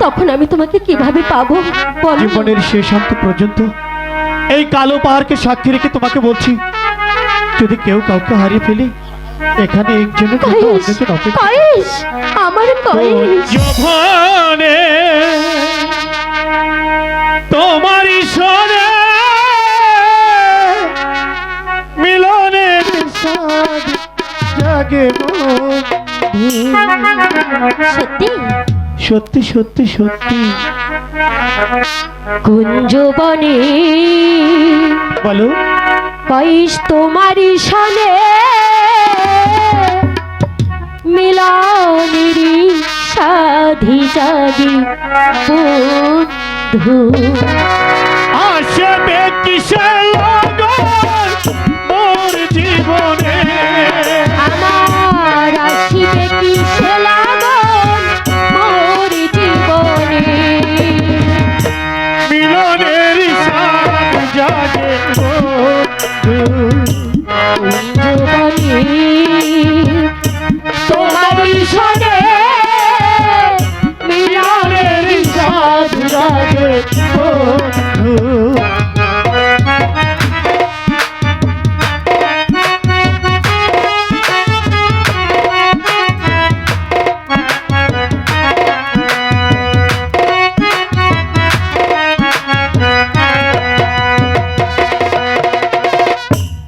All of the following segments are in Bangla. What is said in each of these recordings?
তখন আমি তোমাকে কীভাবে পাবো? বলো। জীবনের শেষান্ত পর্যন্ত এই কালো পাহাড়কে সাক্ষী রেখে তোমাকে বলছি যদি কেউ কাউকে হারিয়ে ফেলি এখানে একজনের জন্য কয়েস অন্যজন অপেক্ষা কয়েস আমার কয়েস যৌবনে তোমার ঈশ্বরে মিলনের জাগে। সত্যি? সত্যি সত্যি সত্যি। গুঞ্জবনে বলো। পাইস তোমারই সনে মিলানিরি সাধি জাগি বন্ধু।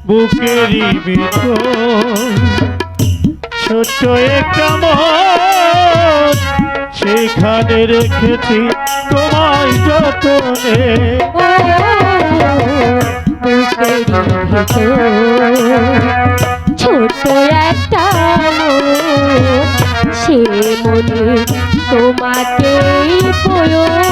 বুকেরই ভিতর ছোট্ট একটা মন সেখানে রেখেছি তোমায় যতনে। ছোট একটা সে মনে তোমাকে প্রয়োজন।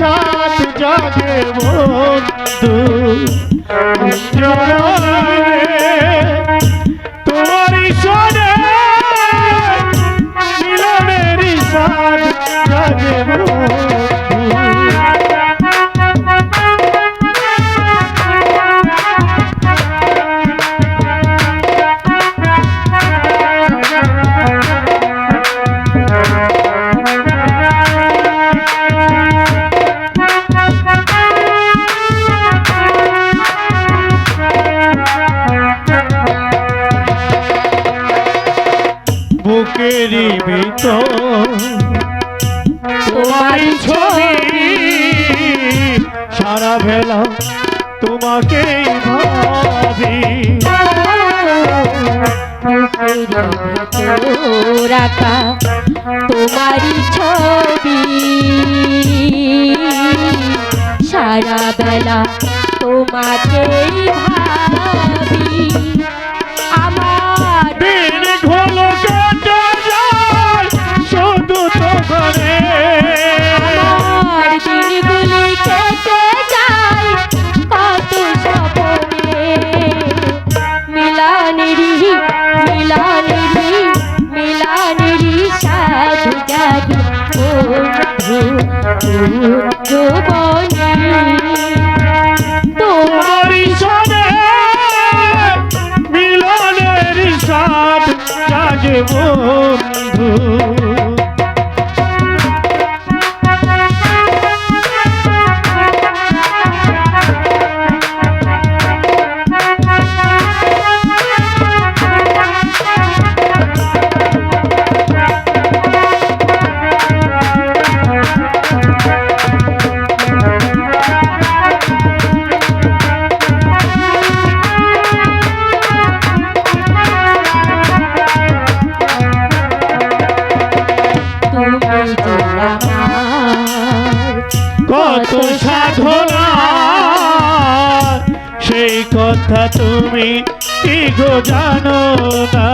সাথ জাগে বন্ধু তোমার সনে মিলনের সাত জাগে বন্ধু বেলা তোমাকেই ভাবি। রাখা তোমারই ছবি। সারা বেলা তোমাকেই ভাবি। তোমার সনে মিলনের সাথ জাগে কত সাধনা। সেই কথা তুমি কি গো জানো না?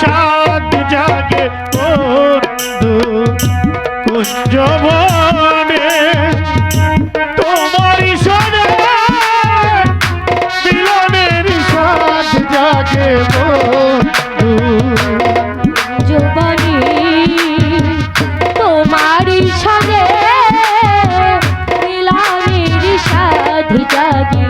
সাধ জাগে বন্ধু কুঞ্জবনে তোমার সনে মিলনের সাধ জাগে বন্ধু যৌবনী তোমার সনে মিলনের সাধ জাগে